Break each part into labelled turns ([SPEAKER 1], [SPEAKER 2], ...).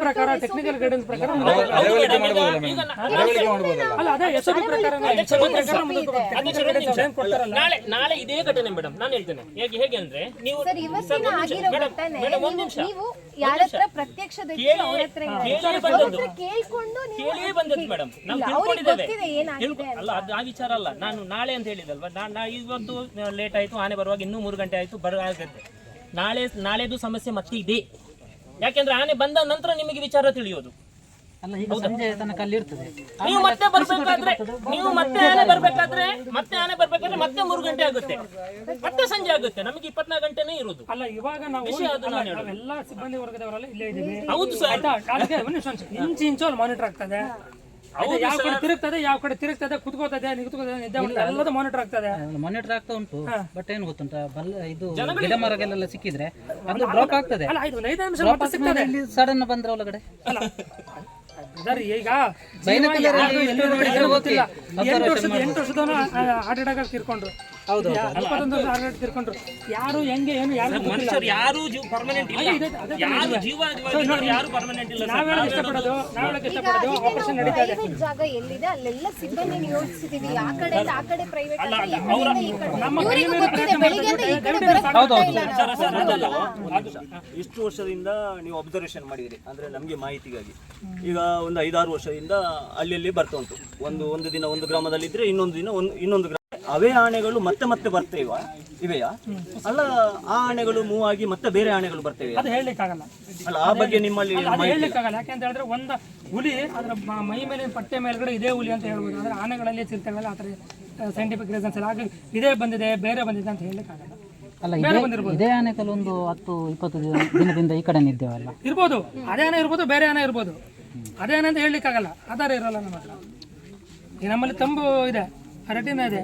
[SPEAKER 1] ಪ್ರಕಾರ technical guidance ಪ್ರಕಾರ ಅಲ್ಲ ಅದೇ ಪ್ರಕಾರ
[SPEAKER 2] ನಾಳೆ ನಾಳೆ ಇದೇ ಘಟನೆ ಮೇಡಮ್. ನಾನು ಹೇಳ್ತೇನೆ. ಹೇಗೆ ಹೇಗೆ ಅಂದ್ರೆ ನೀವು ಮೇಡಮ್ ಒಂದ್ ನಿಮಿಷ. ಕೇಳಿಯೇ ಬಂದದ್ದು ಮೇಡಮ್. ತಿಳ್ಕೊಂಡಿದ್ದೇವೆ. ಅಲ್ಲ ಅದು ಆ ವಿಚಾರ ಅಲ್ಲ. ನಾನು ನಾಳೆ ಅಂತ ಹೇಳಿದಲ್ವಾ ನಾ ನಾ ಇವತ್ತು ಲೇಟ್ ಆಯ್ತು ಆನೆ ಬರುವಾಗ ಇನ್ನೂ ಮೂರು ಗಂಟೆ ಆಯ್ತು ಬರ ಆಗತ್ತೆ. ನಾಳೆ ನಾಳೆದು ಸಮಸ್ಯೆ ಮತ್ತೆ ಇದೆ ಯಾಕೆಂದ್ರೆ ಆನೆ ಬಂದ ನಂತರ ನಿಮಗೆ ವಿಚಾರ ತಿಳಿಯೋದು. ನೀವು ಮತ್ತೆ ಬರ್ಬೇಕಾದ್ರೆ ನೀವು ಮತ್ತೆ ಆನೆ ಬರ್ಬೇಕಾದ್ರೆ ಮತ್ತೆ ಆನೆ ಬರ್ಬೇಕಾದ್ರೆ ಮತ್ತೆ ಮೂರು ಗಂಟೆ ಆಗುತ್ತೆ. ಮತ್ತೆ ಸಂಜೆ ಆಗುತ್ತೆ. ನಮಗೆ ಇಪ್ಪತ್ನಾಲ್ಕು ಗಂಟೆನೇ ಇರೋದು.
[SPEAKER 1] ಅಲ್ಲ ಇವಾಗ ನಾವು. ನಾವೆಲ್ಲ ಸಿಬ್ಬಂದಿ ವರ್ಗದವರೆಲ್ಲ ಇಲ್ಲೇ ಇದ್ದೀವಿ.
[SPEAKER 2] ಹೌದು ಸರ್.
[SPEAKER 1] ಇಂಚು ಇಂಚು ಅಲ್ಲಿ ಮಾನಿಟರ್ ಆಗ್ತದೆ? ಯಾವ ಕಡೆ ತಿರುಗ್ತದೆ ಯಾವ ಕಡೆ ತಿರುಗ್ತದೆ ಕುತ್ಕೋತದೆ ನಿಂತ್ಕೋತದೆ ನಿದ್ದೆ ಮಾಡ್ತದೆ ಎಲ್ಲದೂ ಮಾನಿಟರ್ ಆಗ್ತದೆ.
[SPEAKER 3] ಮಾನಿಟರ್ ಆಗ್ತಾ ಉಂಟು. ಬಟ್ ಏನು ಗೊತ್ತುಂಟ ಬಲ್ಲ ಇದು ಗಿಡ ಮರಗಳೆಲ್ಲ ಸಿಕ್ಕಿದ್ರೆ ಅದು ಡ್ರಾಪ್ ಆಗ್ತದೆ.
[SPEAKER 1] ಅಲ್ಲ ಇದು ಒಂದು ಐದು ನಿಮಿಷ ಮತ್ತೆ ಸಿಗ್ತದೆ.
[SPEAKER 3] ಸಡನ್ ಬಂದ್ರೆ ಒಳಗಡೆ.
[SPEAKER 1] ಸರ್ ಈಗ ಗೊತ್ತಿಲ್ಲ. ಎಂಟು ವರ್ಷದ ಎಂಟು ವರ್ಷದವನು ಹಾರ್ಟ್ ಅಟ್ಯಾಕ್ ತೀರ್ಕೊಂಡ್ರು.
[SPEAKER 3] ಹೌದು
[SPEAKER 1] ಇಪ್ಪತ್ತೊಂದು ವರ್ಷ ಹಾರ್ಟ್ ಅಟ್ಯಾಕ್ ತೀರ್ಕೊಂಡ್ರು. ಯಾರು ಹೆಂಗೆ ಏನು ಯಾರು ಗೊತ್ತಿಲ್ಲ.
[SPEAKER 2] ಯಾರು ಪರ್ಮನೆಂಟ್ ಇಲ್ಲ. ಯಾರು. ಜೀವ ಯಾರು ಪರ್ಮನೆಂಟ್ ಇಲ್ಲ
[SPEAKER 1] ನಾವ್ ಇಷ್ಟಪಡೋದು ನಾವ್ ಇಷ್ಟಪಡೋದು ಆಪರೇಷನ್ ನಡೀತಾ ಇದೆ.
[SPEAKER 4] ಜಾಗ ಎಲ್ಲಿದೆ? ಅಲ್ಲೆಲ್ಲ ಸಿಬ್ಬಂದಿ ನಿಯೋಜಿಸಿದೀವಿ. ಆ ಕಡೆ ಆ ಕಡೆ ಪ್ರೈವೇಟ್.
[SPEAKER 1] ನಮ್ಮ.
[SPEAKER 5] ಇಷ್ಟು ವರ್ಷದಿಂದ ನೀವು ಅಬ್ಸರ್ವೇಷನ್ ಮಾಡಿದಿರಿ ಅಂದ್ರೆ ನಮಗೆ ಮಾಹಿತಿಗಾಗಿ. ಈಗ ಒಂದು ಐದಾರು ವರ್ಷದಿಂದ ಅಲ್ಲಿ ಬರ್ತಾ ಉಂಟು. ಒಂದು ಒಂದು ದಿನ ಒಂದು ಗ್ರಾಮದಲ್ಲಿ ಇದ್ರೆ ಇನ್ನೊಂದು ದಿನ ಒಂದು ಇನ್ನೊಂದು ಗ್ರಾಮ. ಅವೇ ಆನೆಗಳು ಮತ್ತೆ ಮತ್ತೆ ಬರ್ತೇವ ಇವೆಯಾ? ಅಲ್ಲ ಆ ಆನೆಗಳು ಮೂವ್ ಆಗಿ ಮತ್ತೆ ಬೇರೆ ಆನೆಗಳು ಬರ್ತೇವೆ
[SPEAKER 1] ಅದು ಹೇಳಲಿಕ್ಕಾಗಲ್ಲ.
[SPEAKER 5] ಅಲ್ಲ ಆ ಬಗ್ಗೆ ನಿಮ್ಮಲ್ಲಿ
[SPEAKER 1] ಅದು ಹೇಳಲಿಕ್ಕಾಗಲ್ಲ. ಯಾಕೆಂತ ಹೇಳಿದ್ರೆ ಒಂದು ಹುಲಿ ಅದರ ಮೈ ಮೇಲೆ ಪಟ್ಟೆ ಮೇಲ್ಗಡೆ ಇದೇ ಹುಲಿ ಅಂತ ಹೇಳ್ಬೋದು. ಅಂದ್ರೆ ಆನೆಗಳಲ್ಲಿ ಚಿರತೆಗಳಲ್ಲಿ ಆ ಥರ ಸೈಂಟಿಫಿಕ್ ರೀಸನ್ಸ್ ಎಲ್ಲ ಹಾಗೆ ಇದೇ ಬಂದಿದೆ ಬೇರೆ ಬಂದಿದೆ ಅಂತ ಹೇಳಲಿಕ್ಕಾಗಲ್ಲ.
[SPEAKER 3] ಅಲ್ಲ ಇದೇ ಒಂದು ಹತ್ತು ಇಪ್ಪತ್ತು ದಿನ ದಿನದಿಂದ ಈ ಕಡೆ ನಿದ್ದೇವಲ್ಲ
[SPEAKER 1] ಇರ್ಬೋದು. ಅದೇ ಆನೆ ಇರ್ಬೋದು ಬೇರೆ ಆನೆ ಇರ್ಬೋದು. ಅದೇ ಆನೆ ಅಂತ ಹೇಳಲಿಕ್ಕಾಗಲ್ಲ. ಆಧಾರ ಇರಲ್ಲ ನಮ್ಮ ಹತ್ರ. ಈಗ ನಮ್ಮಲ್ಲಿ ತಂಬು ಇದೆ. ಹರಟಿನ ಇದೆ.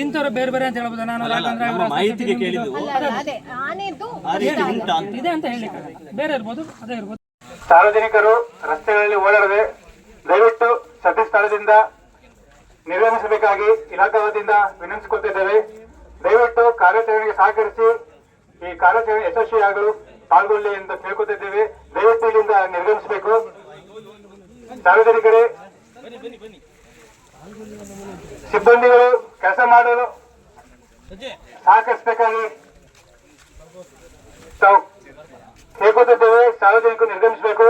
[SPEAKER 1] ಇಂಥವ್ರು ಬೇರೆ ಬೇರೆ ಅಂತ ಹೇಳ್ಬೋದು. ನಾನು
[SPEAKER 5] ಯಾಕಂದ್ರೆ
[SPEAKER 1] ಇದೆ ಅಂತ ಹೇಳಲಿಕ್ಕಾಗಲ್ಲ. ಬೇರೆ ಇರ್ಬೋದು ಅದೇ ಇರ್ಬೋದು.
[SPEAKER 6] ಸಾರ್ವಜನಿಕರು ರಸ್ತೆಗಳಲ್ಲಿ ಓಡಾಡದೆ ದಯವಿಟ್ಟು ಸತಿ ಸ್ಥಳದಿಂದ ನಿರ್ಗಮಿಸಬೇಕಾಗಿ ಇಲಾಖಾ ವತಿಯಿಂದ ವಿನಂತಿಸಿಕೊಳ್ತಿದ್ದೇವೆ. ದಯವಿಟ್ಟು ಕಾರ್ಯಾಚರಣೆಗೆ ಸಹಕರಿಸಿ ಈ ಕಾರ್ಯಾಚರಣೆ ಯಶಸ್ವಿಯಾಗಲು ಪಾಲ್ಗೊಳ್ಳಿ ಎಂದು ಕೇಳ್ಕೊತಿದ್ದೇವೆ ದಯವಿಟ್ಟು ಇಲ್ಲಿಂದ ನಿರ್ಗಮಿಸಬೇಕು. ಸಾರ್ವಜನಿಕರೇ ಸಿಬ್ಬಂದಿಗಳು ಕೆಲಸ ಮಾಡಲು ಸಹಕರಿಸಬೇಕಾಗಿ ತಾವು ಕೇಳ್ಕೊತಿದ್ದೇವೆ ಸಾರ್ವಜನಿಕರು ನಿರ್ಗಮಿಸಬೇಕು